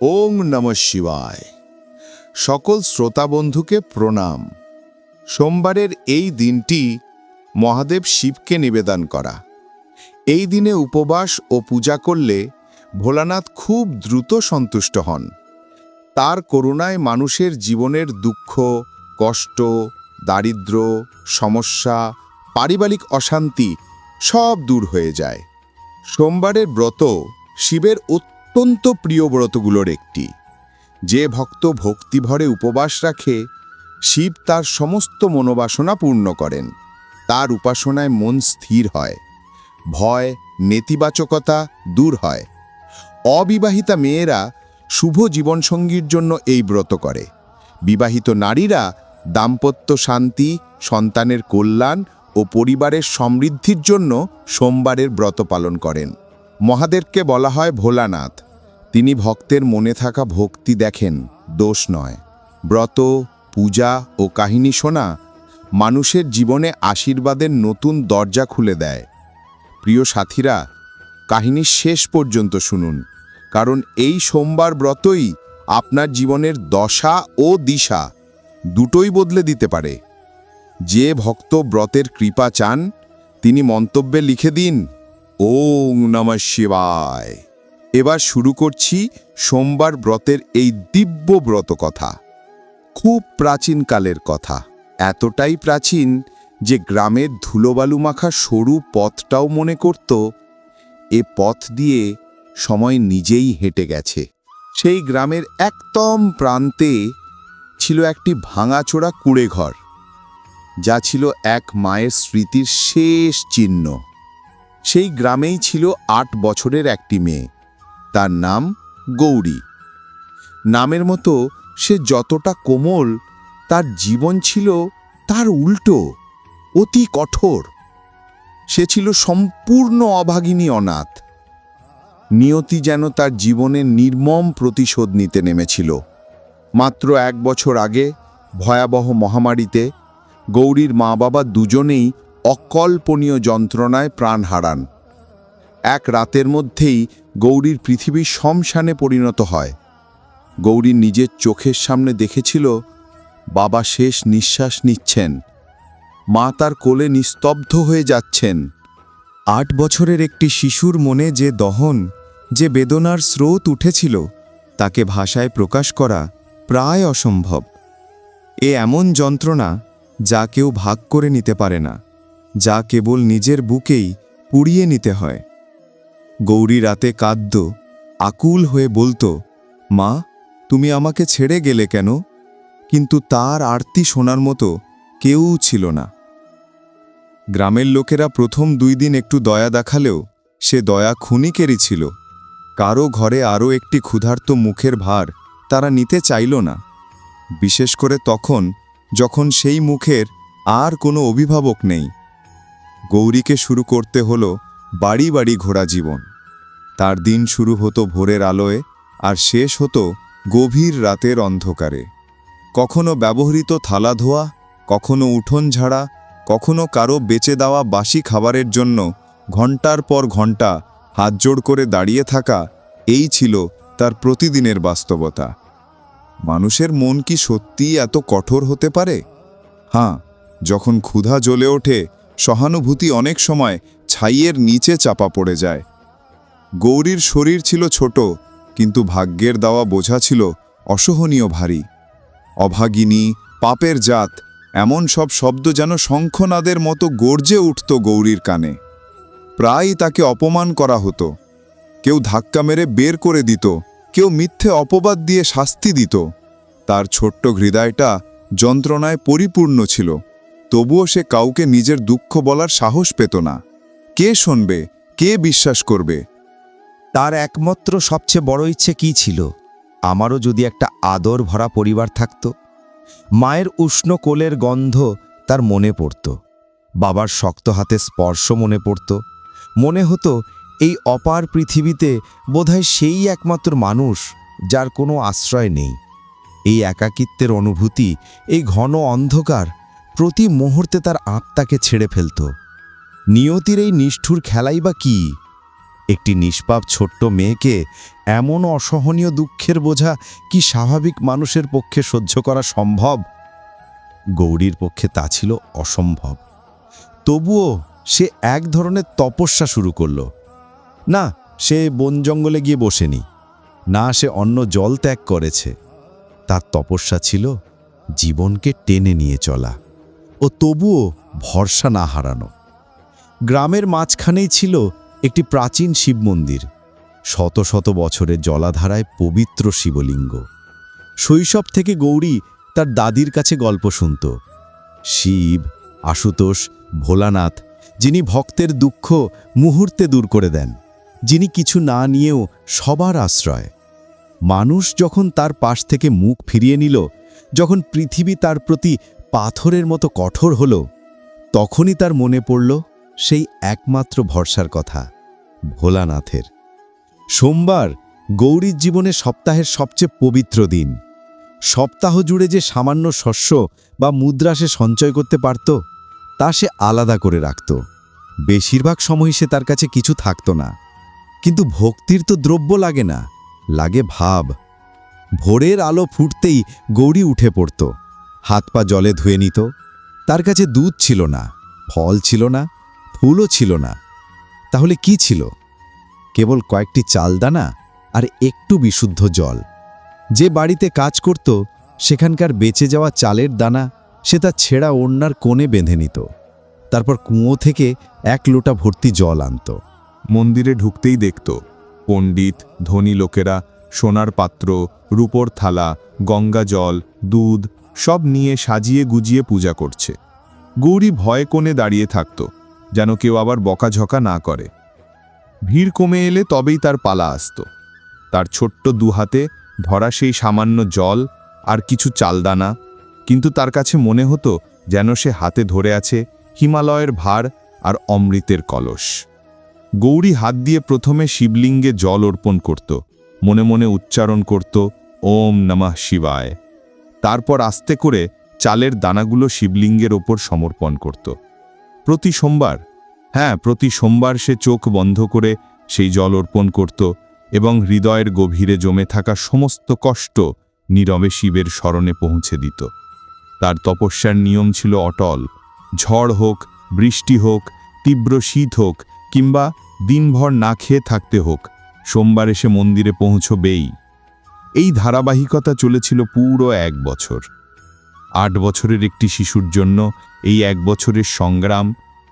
ওং নম শিবায়। সকল শ্রোতা বন্ধুকে প্রণাম। সোমবারের এই দিনটি মহাদেব শিবকে নিবেদন করা। এই দিনে উপবাস ও পূজা করলে ভোলানাথ খুব দ্রুত সন্তুষ্ট হন। তার করুণায় মানুষের জীবনের দুঃখ, কষ্ট, দারিদ্র, সমস্যা, পারিবারিক অশান্তি সব দূর হয়ে যায়। সোমবারের ব্রত শিবের অত্যন্ত প্রিয় ব্রতগুলোর একটি। যে ভক্ত ভক্তিভরে উপবাস রাখে, শিব তার সমস্ত মনোবাসনা পূর্ণ করেন। তার উপাসনায় মন স্থির হয়, ভয়, নেতিবাচকতা দূর হয়। অবিবাহিতা মেয়েরা শুভ জীবনসঙ্গীর জন্য এই ব্রত করে। বিবাহিত নারীরা দাম্পত্য শান্তি, সন্তানের কল্যাণ ও পরিবারের সমৃদ্ধির জন্য সোমবারের ব্রত পালন করেন। মহাদেবকে বলা হয় ভোলানাথ। তিনি ভক্তের মনে থাকা ভক্তি দেখেন, দোষ নয়। ব্রত, পূজা ও কাহিনী শোনা মানুষের জীবনে আশীর্বাদের নতুন দরজা খুলে দেয়। প্রিয় সাথীরা, কাহিনী শেষ পর্যন্ত শুনুন, কারণ এই সোমবার ব্রতই আপনার জীবনের দশা ও দিশা দুটোই বদলে দিতে পারে। যে ভক্ত ব্রতের কৃপা চান, তিনি মন্তব্যে লিখে দিন ওং নম শিবায়। এবার শুরু করছি সোমবার ব্রতের এই দিব্য ব্রত কথা। খুব প্রাচীনকালের কথা। এতটাই প্রাচীন যে গ্রামের ধুলোবালু মাখা সরু পথটাও মনে করত, এ পথ দিয়ে সময় নিজেই হেঁটে গেছে। সেই গ্রামের একদম প্রান্তে ছিল একটি ভাঙাচোরা কুঁড়ে ঘর যা ছিল এক মায়ের স্মৃতির শেষ চিহ্ন। সেই গ্রামেই ছিল আট বছরের একটি মেয়ে। তার নাম গৌরী। নামের মতো সে যতটা কোমল, তার জীবন ছিল তার উল্টো, অতি কঠোর। সে ছিল সম্পূর্ণ অভাগিনী অনাথ। নিয়তি যেন তার জীবনের নির্মম প্রতিশোধ নিতে নেমেছিল। মাত্র এক বছর আগে ভয়াবহ মহামারীতে গৌরীর মা বাবা দুজনেই অকল্পনীয় যন্ত্রণায় প্রাণ হারান। এক রাতের মধ্যেই গৌরীর পৃথিবী শমশানে পরিণত হয়। গৌরী নিজের চোখের সামনে দেখেছিল, বাবা শেষ নিঃশ্বাস নিচ্ছেন। মা তার কোলে নিস্তব্ধ হয়ে যাচ্ছেন। আট বছরের একটি শিশুর মনে যে দহন, যে বেদনার স্রোত উঠেছিল, তাকে ভাষায় প্রকাশ করা প্রায় অসম্ভব। এ এমন যন্ত্রণা যা কেউ ভাগ করে নিতে পারে না। যা কেবল নিজের বুকেই পুড়িয়ে নিতে হয়। গৌরী রাতে কাঁদ্য, আকুল হয়ে বলতো, মা, তুমি আমাকে ছেড়ে গেলে কেন? কিন্তু তার আরতি শোনার মতো কেউ ছিল না। গ্রামের লোকেরা প্রথম দুই দিন একটু দয়া দেখালেও সে দয়া খুনিকেরই ছিল। কারও ঘরে আরও একটি ক্ষুধার্ত মুখের ভার তারা নিতে চাইল না। বিশেষ করে তখন, যখন সেই মুখের আর কোনো অভিভাবক নেই। গৌরীকে শুরু করতে হলো বাড়ি বাড়ি ঘোরা জীবন। তার দিন শুরু হতো ভোরের আলোয় আর শেষ হতো গভীর রাতের অন্ধকারে। কখনো ব্যবহৃত থালা ধোয়া, কখনো উঠোন ঝাড়া, কখনো কারও বেঁচে দেওয়া বাসি খাবারের জন্য ঘণ্টার পর ঘণ্টা হাতজোড় করে দাঁড়িয়ে থাকা এই ছিল তার প্রতিদিনের বাস্তবতা। মানুষের মন কি সত্যিই এত কঠোর হতে পারে? হ্যাঁ যখন ক্ষুধা জ্বলে ওঠে সহানুভূতি অনেক সময় ছাইয়ের নিচে চাপা পড়ে যায়। গৌরীর শরীর ছিল ছোট, কিন্তু ভাগ্যের দেওয়া বোঝা ছিল অসহনীয় ভারী। অভাগিনী, পাপের জাত, এমন সব শব্দ যেন শঙ্খনাদের মতো গর্জে উঠত গৌরীর কানে। প্রায়ই তাকে অপমান করা হতো। কেউ ধাক্কা মেরে বের করে দিত, কেউ মিথ্যে অপবাদ দিয়ে শাস্তি দিত। তার ছোট্ট হৃদয়টা যন্ত্রণায় পরিপূর্ণ ছিল। তবুও সে কাউকে নিজের দুঃখ বলার সাহস পেত না। কে শুনবে? কে বিশ্বাস করবে? তার একমাত্র সবচেয়ে বড় ইচ্ছে কি ছিল? আমারও যদি একটা আদর ভরা পরিবার থাকত, মায়ের উষ্ণ কোলের গন্ধ তার মনে পড়ত। বাবার শক্ত হাতে স্পর্শ মনে পড়ত। মনে হতো, এই অপার পৃথিবীতে বোধহয় সেই একমাত্র মানুষ যার কোনো আশ্রয় নেই। এই একাকিত্বের অনুভূতি, এই ঘন অন্ধকার প্রতি মুহূর্তে তার আত্মাকে ছেড়ে ফেলত। নিয়তির এই নিষ্ঠুর খেলাই বা কী? একটি নিষ্পাপ ছোট্ট মেয়েকে এমন অসহনীয় দুঃখের বোঝা কি স্বাভাবিক মানুষের পক্ষে সহ্য করা সম্ভব? গৌরীর পক্ষে তা ছিল অসম্ভব। তবুও সে এক ধরনের তপস্যা শুরু করল। না, সে বন জঙ্গলে গিয়ে বসেনি। না, সে অন্য জল ত্যাগ করেছে। তার তপস্যা ছিল জীবনকে টেনে নিয়ে চলা। ও তবুও ভরসা না হারানো। গ্রামের মাঝখানেই ছিল একটি প্রাচীন শিব মন্দির শত শত বছরের জলাধারায় পবিত্র শিবলিঙ্গ। শৈশব থেকে গৌরী তার দাদির কাছে গল্প শুনত। শিব, আশুতোষ, ভোলানাথ, যিনি ভক্তের দুঃখ মুহূর্তে দূর করে দেন, যিনি কিছু না নিয়েও সবার আশ্রয়। মানুষ যখন তার পাশ থেকে মুখ ফিরিয়ে নিল, যখন পৃথিবী তার প্রতি পাথরের মতো কঠোর হল, তখনই তার মনে পড়ল সেই একমাত্র ভরসার কথা, ভোলানাথের। সোমবার গৌরীর জীবনে সপ্তাহের সবচেয়ে পবিত্র দিন। সপ্তাহ জুড়ে যে সামান্য শস্য বা মুদ্রা সে সঞ্চয় করতে পারত, তা সে আলাদা করে রাখত। বেশিরভাগ সময় সে তার কাছে কিছু থাকত না। কিন্তু ভক্তির তো দ্রব্য লাগে না, লাগে ভাব। ভোরের আলো ফুটতেই গৌরী উঠে পড়ত। হাত পা জলে ধুয়ে নিত। তার কাছে দুধ ছিল না, ফল ছিল না, ফুলও ছিল না। তাহলে কি ছিল? কেবল কয়েকটি চালদানা আর একটু বিশুদ্ধ জল। যে বাড়িতে কাজ করত, সেখানকার বেঁচে যাওয়া চালের দানা সে তার ছেঁড়া ওড়নার কোণে বেঁধে নিত। তারপর কুঁয়ো থেকে এক লোটা ভর্তি জল আনত। মন্দিরে ঢুকতেই দেখত, পণ্ডিত, ধনী লোকেরা সোনার পাত্র, রূপোর থালা, গঙ্গা জল, দুধ, সব নিয়ে সাজিয়ে গুজিয়ে পূজা করছে। গৌরী ভয়ে কোণে দাঁড়িয়ে থাকত, যেন কেউ আবার বকাঝকা না করে। ভিড় কমে এলে তবেই তার পালা আসত। তার ছোট্ট দুহাতে ধরা সেই সামান্য জল আর কিছু চালদানা, কিন্তু তার কাছে মনে হতো যেন সে হাতে ধরে আছে হিমালয়ের ভার আর অমৃতের কলস। গৌরী হাত দিয়ে প্রথমে শিবলিঙ্গে জল অর্পণ করত মনে মনে উচ্চারণ করত, ওম নমঃ শিবায়। তারপর আস্তে করে চালের দানাগুলো শিবলিঙ্গের ওপর সমর্পণ করত। প্রতি সোমবার হ্যাঁ প্রতি সোমবার সে চোখ বন্ধ করে সেই জল অর্পণ করত এবং হৃদয়ের গভীরে জমে থাকা সমস্ত কষ্ট নীরবে শিবের স্মরণে পৌঁছে দিত। তার তপস্যার নিয়ম ছিল অটল। ঝড় হোক, বৃষ্টি হোক, তীব্র শীত হোক কিংবা দিনভর না খেয়ে থাকতে হোক সোমবার এসে মন্দিরে পৌঁছবেই। এই ধারাবাহিকতা চলেছিল পুরো এক বছর। আট বছরের একটি শিশুর জন্য এই এক বছরের সংগ্রাম,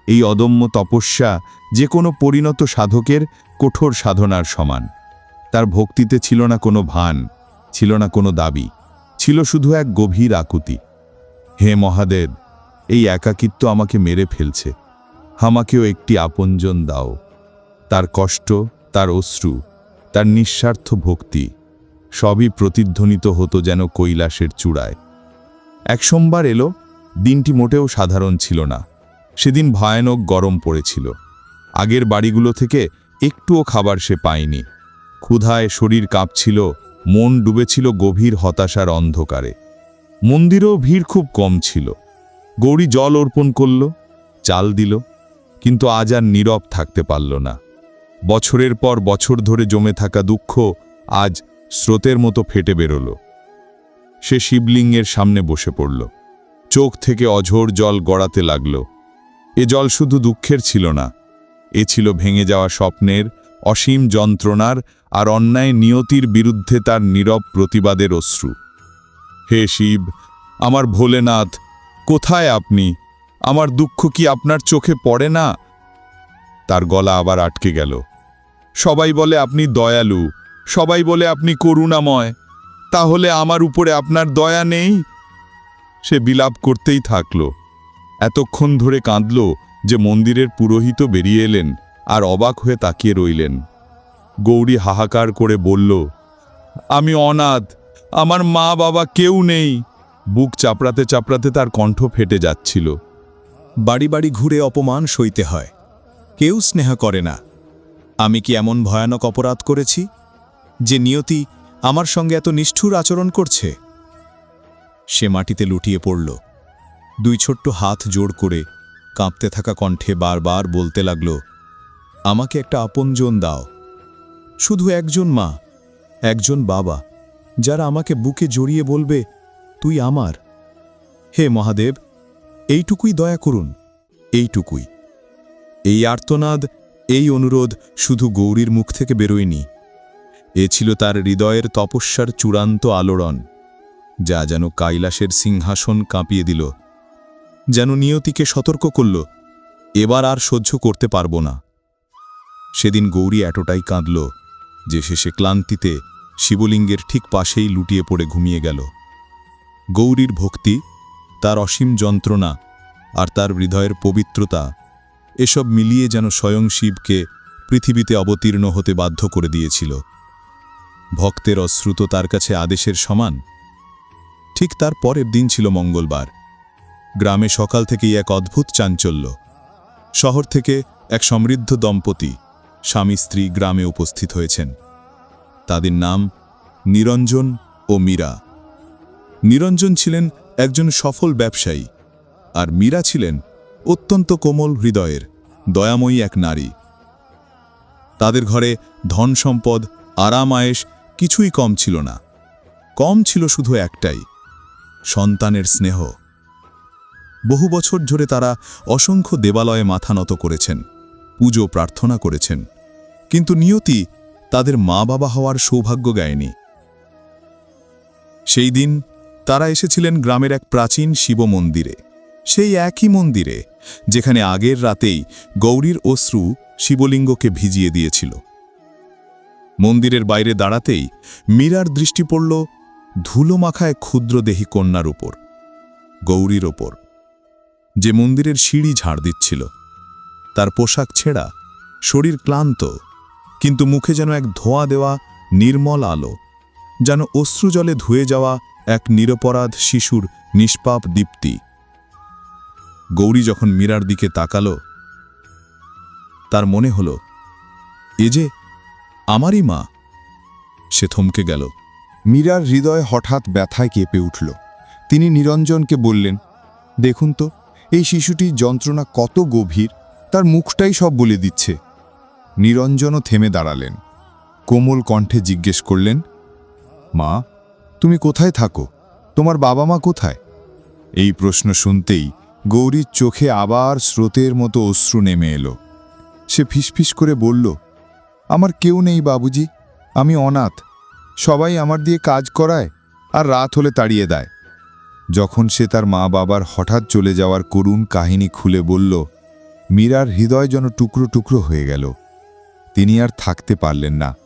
এই অদম্য তপস্যা যে কোনো পরিণত সাধকের কঠোর সাধনার সমান। তার ভক্তিতে ছিল না কোনো ভান, ছিল না কোনো দাবি, ছিল শুধু এক গভীর আকুতি। হে মহাদেব, এই একাকিত্ব আমাকে মেরে ফেলছে। আমাকেও একটি আপনজন দাও। তার কষ্ট তার অশ্রু, তার নিঃস্বার্থ ভক্তি সবই প্রতিধ্বনিত হতো যেন কৈলাসের চূড়ায়। এক সোমবার এলো, দিনটি মোটেও সাধারণ ছিল না। সেদিন ভয়ানক গরম পড়েছিল। আগের বাড়িগুলো থেকে একটুও খাবার সে পায়নি। ক্ষুধায় শরীর কাঁপছিল, মন ডুবেছিল গভীর হতাশার অন্ধকারে। মন্দিরেও ভিড় খুব কম ছিল। গৌরী জল অর্পণ করল, চাল দিল, কিন্তু আজ আর নীরব থাকতে পারল না। বছরের পর বছর ধরে জমে থাকা দুঃখ আজ স্রোতের মতো ফেটে বেরোল। সে শিবলিঙ্গের সামনে বসে পড়ল। চোখ থেকে অঝোর জল গড়াতে লাগল। এ জল শুধু দুঃখের ছিল না, এ ছিল ভেঙে যাওয়া স্বপ্নের অসীম যন্ত্রণার আর অন্যায় নিয়তির বিরুদ্ধে তার নীরব প্রতিবাদের অশ্রু। হে শিব, আমার ভোলেনাথ, কোথায় আপনি? আমার দুঃখ কি আপনার চোখে পড়ে না? তার গলা আবার আটকে গেল। সবাই বলে, আপনি দয়ালু। সবাই বলে, আপনি করুণাময়। তাহলে আমার উপরে আপনার দয়া নেই? সে বিলাপ করতেই থাকল। এতক্ষণ ধরে কাঁদল যে মন্দিরের পুরোহিত বেরিয়ে এলেন আর অবাক হয়ে তাকিয়ে রইলেন। গৌরী হাহাকার করে বলল, আমি অনাথ। আমার মা বাবা কেউ নেই। বুক চাপড়াতে চাপড়াতে তার কণ্ঠ ফেটে যাচ্ছিল। বাড়ি বাড়ি ঘুরে অপমান সইতে হয়। কেউ স্নেহ করে না। আমি কি এমন ভয়ানক অপরাধ করেছি, যে নিয়তি আমার সঙ্গে এত নিষ্ঠুর আচরণ করছে? সে মাটিতে লুটিয়ে পড়ল। দুই ছোট্ট হাত জোড় করে কাঁপতে থাকা কণ্ঠে বারবার বলতে লাগল, আমাকে একটা আপনজন দাও। শুধু একজন মা, একজন বাবা, যারা আমাকে বুকে জড়িয়ে বলবে, তুই আমার। হে মহাদেব, এইটুকুই দয়া করুন, এইটুকুই। এই আর্তনাদ, এই অনুরোধ শুধু গৌরীর মুখ থেকে বেরোয়নি। এ ছিল তার হৃদয়ের তপস্যার চূড়ান্ত আলোড়ন, যা যেন কৈলাসের সিংহাসন কাঁপিয়ে দিল, যেন নিয়তিকে সতর্ক করল, এবার আর সহ্য করতে পারব না। সেদিন গৌরী এতটাই কাঁদল যে শেষে ক্লান্তিতে শিবলিঙ্গের ঠিক পাশেই লুটিয়ে পড়ে ঘুমিয়ে গেল। গৌরীর ভক্তি, তার অসীম যন্ত্রণা আর তার হৃদয়ের পবিত্রতা এসব মিলিয়ে যেন স্বয়ং শিবকে পৃথিবীতে অবতীর্ণ হতে বাধ্য করে দিয়েছিল। ভক্তের অশ্রুত তার কাছে আদেশের সমান। ঠিক তার পরের দিন ছিল মঙ্গলবার। গ্রামে সকাল থেকেই এক অদ্ভুত চাঞ্চল্য। শহর থেকে এক সমৃদ্ধ দম্পতি, স্বামী স্ত্রী গ্রামে উপস্থিত হয়েছেন। তাদের নাম নিরঞ্জন ও মীরা। নিরঞ্জন ছিলেন একজন সফল ব্যবসায়ী আর মীরা ছিলেন অত্যন্ত কোমল হৃদয়ের, দয়াময়ী এক নারী। তাদের ঘরে ধন সম্পদ, আরাম আয়েস কিছুই কম ছিল না। কম ছিল শুধু একটাই, সন্তানের স্নেহ। বহু বছর ধরে তারা অসংখ্য দেবালয়ে মাথা নত করেছেন, পুজো প্রার্থনা করেছেন, কিন্তু নিয়তি তাদের মা বাবা হওয়ার সৌভাগ্য গায়নি। সেই দিন তারা এসেছিলেন গ্রামের এক প্রাচীন শিব মন্দিরে। সেই একই মন্দিরে, যেখানে আগের রাতেই গৌরীর অশ্রু শিবলিঙ্গকে ভিজিয়ে দিয়েছিল। মন্দিরের বাইরে দাঁড়াতেই মীরার দৃষ্টি পড়ল ধুলো মাখায় ক্ষুদ্রদেহী কন্যার উপর, গৌরীর ওপর, যে মন্দিরের সিঁড়ি ঝাড় দিচ্ছিল। তার পোশাক ছেঁড়া, শরীর ক্লান্ত, কিন্তু মুখে যেন এক ধোঁয়া দেওয়া নির্মল আলো, যেন অশ্রুজলে ধুয়ে যাওয়া এক নিরপরাধ শিশুর নিষ্পাপ দীপ্তি। গৌরী যখন মীরার দিকে তাকালো, তার মনে হল, এ যে আমারই মা। সে থমকে গেল। মীরার হৃদয় হঠাৎ ব্যথায় কেঁপে উঠল। তিনি নিরঞ্জনকে বললেন, দেখুন তো, এই শিশুটির যন্ত্রণা কত গভীর, তার মুখটাই সব বলে দিচ্ছে। নিরঞ্জনও থেমে দাঁড়ালেন। কোমল কণ্ঠে জিজ্ঞেস করলেন, মা, তুমি কোথায় থাকো? তোমার বাবা মা কোথায়? এই প্রশ্ন শুনতেই গৌরীর চোখে আবার স্রোতের মতো অশ্রু নেমে এলো। সে ফিসফিস করে বলল, আমার কেউ নেই বাবুজি, আমি অনাথ। সবাই আমার দিয়ে কাজ করায় আর রাত হলে তাড়িয়ে দেয়। যখন সে তার মা বাবার হঠাৎ চলে যাওয়ার করুণ কাহিনী খুলে বলল, মীরার হৃদয় যেন টুকরো টুকরো হয়ে গেল। তিনি আর থাকতে পারলেন না।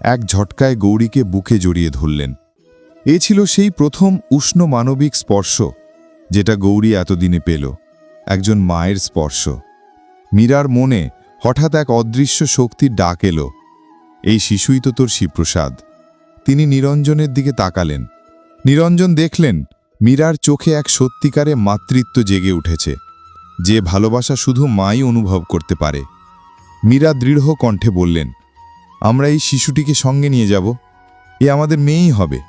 এক ঝটকায় গৌরীকে বুকে জড়িয়ে ধরলেন। এ ছিল সেই প্রথম উষ্ণ মানবিক স্পর্শ। যেটা গৌরী এতদিনে পেল, একজন মায়ের স্পর্শ। মীরার মনে হঠাৎ এক অদৃশ্য শক্তির ডাক এলো। এই শিশুই তো তোর শিবপ্রসাদ। তিনি নিরঞ্জনের দিকে তাকালেন। নিরঞ্জন দেখলেন, মীরার চোখে এক সত্যিকারে মাতৃত্ব জেগে উঠেছে। যে ভালোবাসা শুধু মাই অনুভব করতে পারে। মীরা দৃঢ় কণ্ঠে বললেন, আমরা এই শিশুটিকে সঙ্গে নিয়ে যাব। এ আমাদের মেয়েই হবে।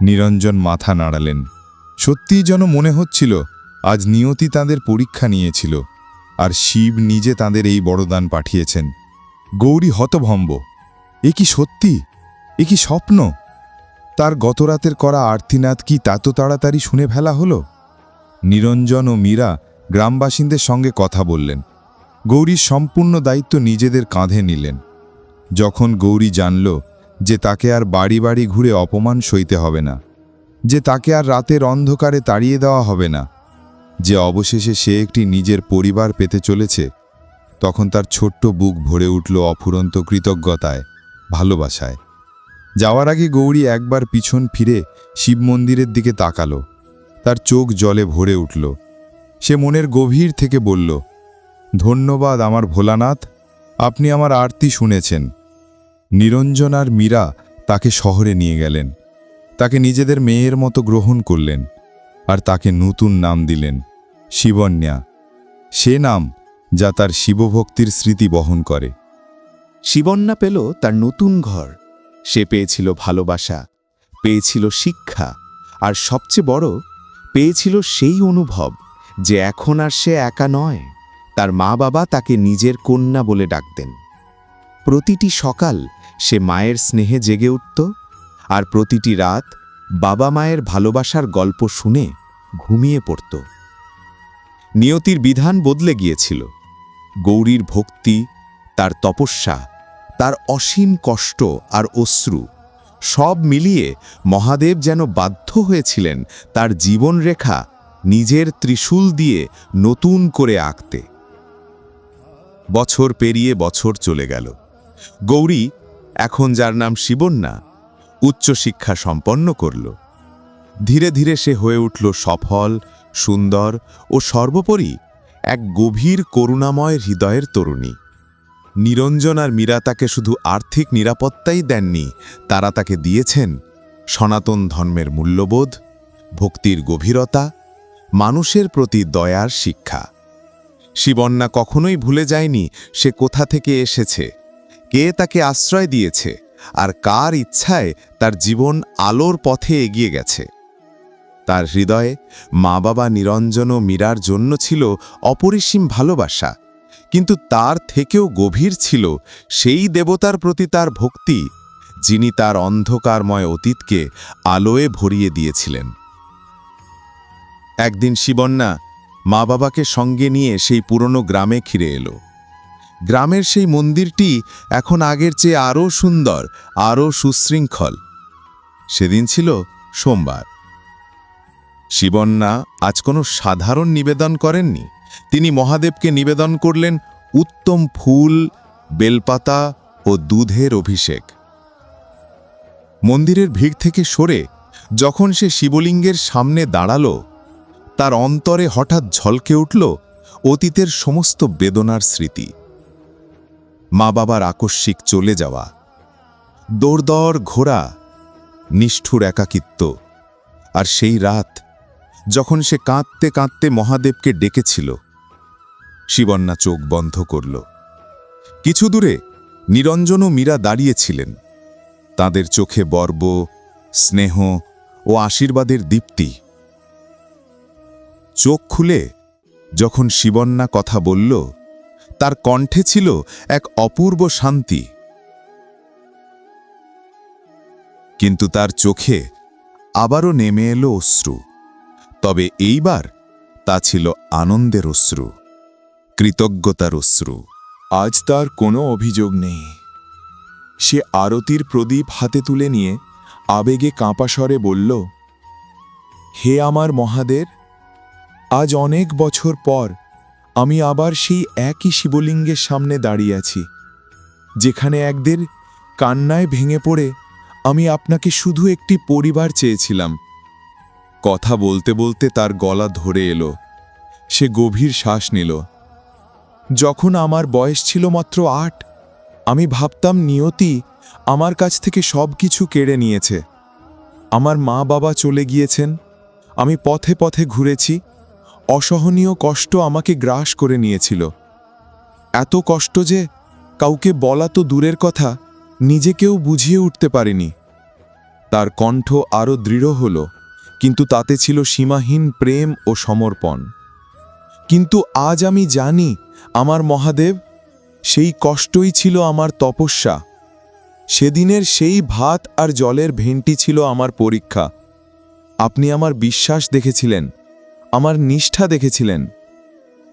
নিরঞ্জন মাথা নাড়ালেন। সত্যিই যেন মনে হচ্ছিল, আজ নিয়তি তাঁদের পরীক্ষা নিয়েছিল, আর শিব নিজে তাঁদের এই বড়দান পাঠিয়েছেন। গৌরী হতভম্ব, এ কি সত্যি? এ কি স্বপ্ন? তার গতরাতের করা আর্তিনাদ কি তত তাড়াতাড়ি শুনে ফেলা হলো? নিরঞ্জন ও মীরা গ্রামবাসীদের সঙ্গে কথা বললেন। গৌরীর সম্পূর্ণ দায়িত্ব নিজেদের কাঁধে নিলেন। যখন গৌরী জানল যে তাকে আর বাড়ি বাড়ি ঘুরে অপমান সইতে হবে না যে তাকে আর রাতের অন্ধকারে তাড়িয়ে দেওয়া হবে না। যে অবশেষে সে একটি নিজের পরিবার পেতে চলেছে, তখন তার ছোট্ট বুক ভরে উঠল অফুরন্ত কৃতজ্ঞতায়, ভালোবাসায়। যাওয়ার আগে গৌরী একবার পিছন ফিরে শিব মন্দিরের দিকে তাকালো। তার চোখ জলে ভরে উঠল। সে মনের গভীর থেকে বলল, ধন্যবাদ আমার ভোলানাথ, আপনি আমার আরতি শুনেছেন। নিরঞ্জন আর মীরা তাকে শহরে নিয়ে গেলেন। তাকে নিজেদের মেয়ের মতো গ্রহণ করলেন আর তাকে নতুন নাম দিলেন শিবন্যা। সে নাম যা তার শিবভক্তির স্মৃতি বহন করে। শিবন্যা পেল তার নতুন ঘর। সে পেয়েছিল ভালোবাসা, পেয়েছিল শিক্ষা আর সবচেয়ে বড়, পেয়েছিল সেই অনুভব যে এখন আর সে একা নয়। তার মা বাবা তাকে নিজের কন্যা বলে ডাকতেন। প্রতিটি সকাল সে মায়ের স্নেহে জেগে উঠত আর প্রতিটি রাত বাবা মায়ের ভালোবাসার গল্প শুনে ঘুমিয়ে পড়ত। নিয়তির বিধান বদলে গিয়েছিল। গৌরীর ভক্তি, তার তপস্যা, তার অসীম কষ্ট আর অশ্রু সব মিলিয়ে মহাদেব যেন বাধ্য হয়েছিলেন তার জীবনরেখা নিজের ত্রিশূল দিয়ে নতুন করে আঁকতে। বছর পেরিয়ে বছর চলে গেল। গৌরী, এখন যার নাম শিবন্যা উচ্চশিক্ষা সম্পন্ন করল। ধীরে ধীরে সে হয়ে উঠল সফল, সুন্দর ও সর্বোপরি এক গভীর করুণাময় হৃদয়ের তরুণী। নিরঞ্জন আর মীরা তাকে শুধু আর্থিক নিরাপত্তাই দেননি, তারা তাকে দিয়েছেন সনাতন ধর্মের মূল্যবোধ, ভক্তির গভীরতা, মানুষের প্রতি দয়ার শিক্ষা। শিবন্যা কখনোই ভুলে যায়নি সে কোথা থেকে এসেছে, কে তাকে আশ্রয় দিয়েছে। আর কার ইচ্ছায় তার জীবন আলোর পথে এগিয়ে গেছে। তার হৃদয়ে মা বাবা নিরঞ্জন ও মীরার জন্য ছিল অপরিসীম ভালোবাসা, কিন্তু তার থেকেও গভীর ছিল সেই দেবতার প্রতি তার ভক্তি, যিনি তার অন্ধকারময় অতীতকে আলোয় ভরিয়ে দিয়েছিলেন। একদিন শিবন্যা মা বাবাকে সঙ্গে নিয়ে সেই পুরনো গ্রামে ফিরে এলো। গ্রামের সেই মন্দিরটি এখন আগের চেয়ে আরও সুন্দর, আরও সুশৃঙ্খল। সেদিন ছিল সোমবার। শিবন্যা আজ কোনো সাধারণ নিবেদন করেননি। তিনি মহাদেবকে নিবেদন করলেন উত্তম ফুল, বেলপাতা ও দুধের অভিষেক। মন্দিরের ভিড় থেকে সরে যখন সে শিবলিঙ্গের সামনে দাঁড়াল, তার অন্তরে হঠাৎ ঝলকে উঠল অতীতের সমস্ত বেদনার স্মৃতি। মা বাবার আকস্মিক চলে যাওয়া। দৌড়দর ঘোড়া, নিষ্ঠুর একাকিত্ব। আর সেই রাত, যখন সে কাঁদতে কাঁদতে মহাদেবকে ডেকেছিল শিবন্যা চোখ বন্ধ করল। কিছু দূরে নিরঞ্জন ও মীরা দাঁড়িয়েছিলেন। তাদের চোখে বর্ব স্নেহ ও আশীর্বাদের দীপ্তি। চোখ খুলে যখন শিবন্যা কথা বলল তার কণ্ঠে ছিল এক অপূর্ব শান্তি। কিন্তু তার চোখে আবারও নেমে এলো অশ্রু। তবে এইবার তা ছিল আনন্দের অশ্রু, কৃতজ্ঞতার অশ্রু। আজ তার কোনো অভিযোগ নেই। সে আরতির প্রদীপ হাতে তুলে নিয়ে আবেগে কাঁপা স্বরে বলল, হে আমার মহাদের আজ অনেক বছর পর আমি আবার সেই একই শিবলিঙ্গের সামনে দাঁড়িয়ে আছি, যেখানে একদের কান্নায় ভেঙে পড়ে আমি আপনাকে শুধু একটি পরিবার চেয়েছিলাম। কথা বলতে বলতে তার গলা ধরে এলো, সে গভীর শ্বাস নিল। যখন আমার বয়স ছিল মাত্র আট, আমি ভাবতাম নিয়তি আমার কাছ থেকে সব কিছু কেড়ে নিয়েছে। আমার মা বাবা চলে গিয়েছেন, আমি পথে পথে ঘুরেছি অসহনীয় কষ্ট আমাকে গ্রাস করে নিয়েছিল। এত কষ্ট যে কাউকে বলা তো দূরের কথা, নিজেকেও বুঝিয়ে উঠতে পারিনি। তার কণ্ঠ আরও দৃঢ় হল, কিন্তু তাতে ছিল সীমাহীন প্রেম ও সমর্পণ। কিন্তু আজ আমি জানি, আমার মহাদেব, সেই কষ্টই ছিল আমার তপস্যা। সেদিনের সেই ভাত আর জলের ভেন্টি ছিল আমার পরীক্ষা। আপনি আমার বিশ্বাস দেখেছিলেন আমার নিষ্ঠা দেখেছিলেন।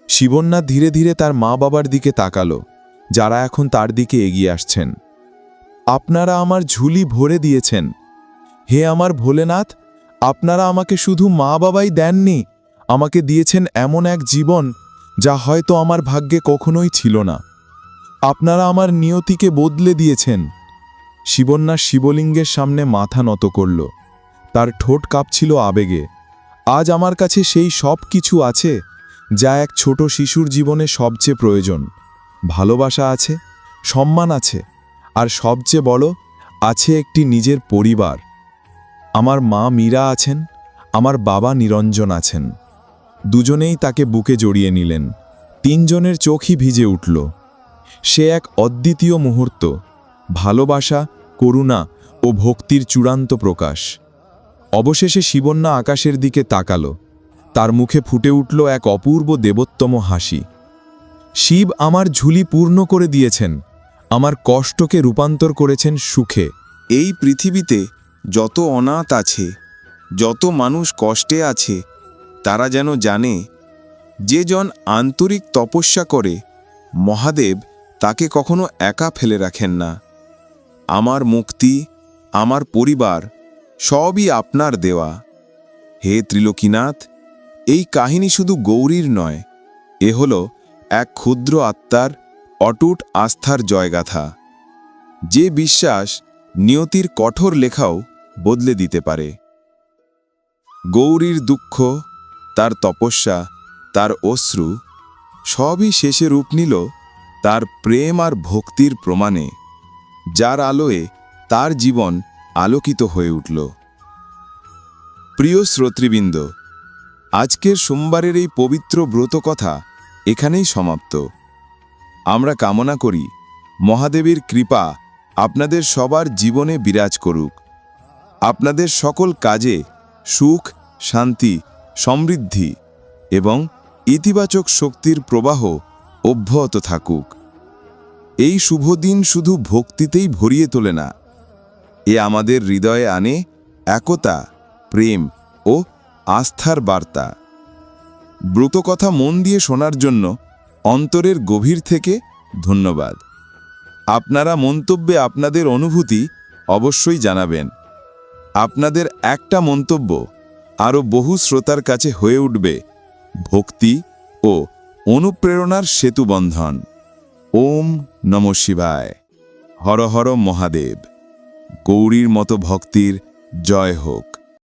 শিবন্যা ধীরে ধীরে তার মা বাবার দিকে তাকালো, যারা এখন তার দিকে এগিয়ে আসছেন। আপনারা আমার ঝুলি ভরে দিয়েছেন। হে আমার ভোলেনাথ, আপনারা আমাকে শুধু মা বাবাই দেননি, আমাকে দিয়েছেন এমন এক জীবন, যা হয়তো আমার ভাগ্যে কখনোই ছিল না। আপনারা আমার নিয়তিকে বদলে দিয়েছেন। শিবন্যা শিবলিঙ্গের সামনে মাথা নত করল। তার ঠোঁট কাঁপছিল আবেগে। আজ আমার কাছে সেই সব কিছু আছে যা এক ছোট শিশুর জীবনে সবচেয়ে প্রয়োজন। ভালোবাসা আছে, সম্মান আছে, আর সবচেয়ে বড় আছে একটি নিজের পরিবার। আমার মা মীরা আছেন, আমার বাবা নিরঞ্জন আছেন। দুজনেই তাকে বুকে জড়িয়ে নিলেন। তিনজনের চোখই ভিজে উঠল। সে এক অদ্বিতীয় মুহূর্ত, ভালোবাসা, করুণা ও ভক্তির চূড়ান্ত প্রকাশ। অবশেষে শিবন্যা আকাশের দিকে তাকালো। তার মুখে ফুটে উঠল এক অপূর্ব দেবোত্তম হাসি। শিব আমার ঝুলি পূর্ণ করে দিয়েছেন, আমার কষ্টকে রূপান্তর করেছেন সুখে। এই পৃথিবীতে যত অনাথ আছে, যত মানুষ কষ্টে আছে, তারা যেন জানে, যে জন আন্তরিক তপস্যা করে, মহাদেব তাকে কখনো একা ফেলে রাখেন না। আমার মুক্তি, আমার পরিবার সবই আপনার দেওয়া। হে ত্রিলোকীনাথ, এই কাহিনী শুধু গৌরীর নয়, এ হল এক ক্ষুদ্র আত্মার অটুট আস্থার জয়গাথা। যে বিশ্বাস নিয়তির কঠোর লেখাও বদলে দিতে পারে। গৌরীর দুঃখ, তার তপস্যা, তার অশ্রু, সবই শেষে রূপ নিল তার প্রেম আর ভক্তির প্রমাণে, যার আলোয় তার জীবন আলোকিত হয়ে উঠল। প্রিয় শ্রোতৃবৃন্দ, আজকের সোমবারের এই পবিত্র ব্রত কথা এখানেই সমাপ্ত। আমরা কামনা করি, মহাদেবের কৃপা আপনাদের সবার জীবনে বিরাজ করুক। আপনাদের সকল কাজে সুখ, শান্তি, সমৃদ্ধি এবং ইতিবাচক শক্তির প্রবাহ অব্যাহত থাকুক। এই শুভ দিন শুধু ভক্তিতেই ভরিয়ে তোলে না এ আমাদের হৃদয়ে আনে একতা, প্রেম ও আস্থার বার্তা। ব্রতকথা মন দিয়ে শোনার জন্য অন্তরের গভীর থেকে ধন্যবাদ। আপনারা মন্তব্যে আপনাদের অনুভূতি অবশ্যই জানাবেন। আপনাদের একটা মন্তব্য আরও বহু শ্রোতার কাছে হয়ে উঠবে, ভক্তি ও অনুপ্রেরণার সেতুবন্ধন। ওম নম শিবায়। হর হর মহাদেব। গৌরীর মতো ভক্তির জয় হোক।